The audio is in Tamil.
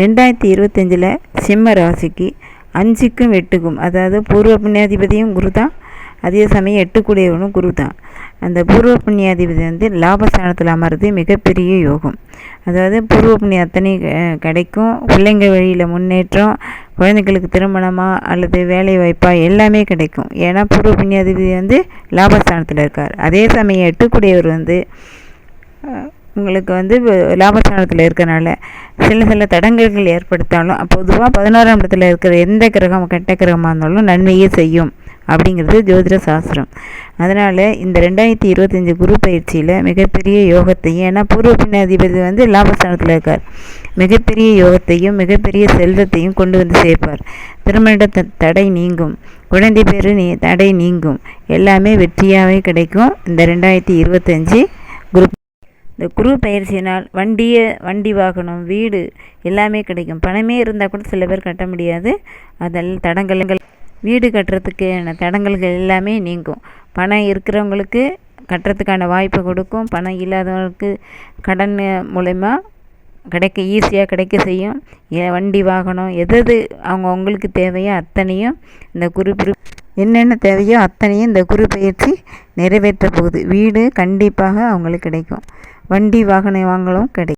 ரெண்டாயிரத்தி இருபத்தஞ்சில் சிம்ம ராசிக்கு அஞ்சுக்கும் எட்டுக்கும் அதாவது பூர்வ புண்ணியாதிபதியும் குரு தான் அதே சமயம் எட்டுக்குடையவனும் குரு தான் அந்த பூர்வ புண்ணியாதிபதி வந்து லாபஸ்தானத்தில் அமர்றது மிகப்பெரிய யோகம். அதாவது பூர்வ புண்ணியம் அத்தனை கிடைக்கும். பிள்ளைங்க வழியில் முன்னேற்றம் குழந்தைகளுக்கு திருமணமாக அல்லது வேலை வாய்ப்பாக எல்லாமே கிடைக்கும். ஏன்னா பூர்வ புண்ணியாதிபதி வந்து லாபஸ்தானத்தில் இருக்கார். அதே சமயம் எட்டுக்குடையவர் வந்து உங்களுக்கு வந்து லாபஸ்தானத்தில் இருக்கறனால சில சில தடங்கல்கள் ஏற்படுத்தாலும் பொதுவாக பதினோராம் இடத்துல இருக்கிற எந்த கிரகம் கெட்ட கிரகமாக இருந்தாலும் நன்மையே செய்யும் அப்படிங்கிறது ஜோதிட சாஸ்திரம். அதனால் இந்த ரெண்டாயிரத்தி இருபத்தஞ்சி குரு பயிற்சியில் மிகப்பெரிய யோகத்தையும் ஏன்னா பூர்வ புண்ணியாதிபதி வந்து லாபஸ்தானத்தில் இருக்கார். மிகப்பெரிய யோகத்தையும் மிகப்பெரிய செல்வத்தையும் கொண்டு வந்து சேர்ப்பார். திருமண த- தடை நீங்கும் குழந்தை பேர் நீ தடை நீங்கும் எல்லாமே வெற்றியாகவே கிடைக்கும் இந்த ரெண்டாயிரத்தி இருபத்தஞ்சி இந்த குரு பயிற்சியினால் வண்டியை வண்டி வாகனம் வீடு எல்லாமே கிடைக்கும். பணமே இருந்தால் கூட சில பேர் கட்ட முடியாது. அதெல்லாம் தடங்கல்கள் வீடு கட்டுறதுக்கான தடங்கல்கள் எல்லாமே நீங்கும். பணம் இருக்கிறவங்களுக்கு கட்டுறதுக்கான வாய்ப்பு கொடுக்கும். பணம் இல்லாதவங்களுக்கு கடன் மூலயமா கிடைக்க ஈஸியாக கிடைக்க செய்யும். வண்டி வாகனம் எது எது அவங்க அவங்களுக்கு தேவையோ அத்தனையும் இந்த குரு என்னென்ன தேவையோ அத்தனையும் இந்த குரு பயிற்சி நிறைவேற்ற போகுது. வீடு கண்டிப்பாக அவங்களுக்கு கிடைக்கும். வண்டி வாகனம் வாங்கலும் கிடைக்கும்.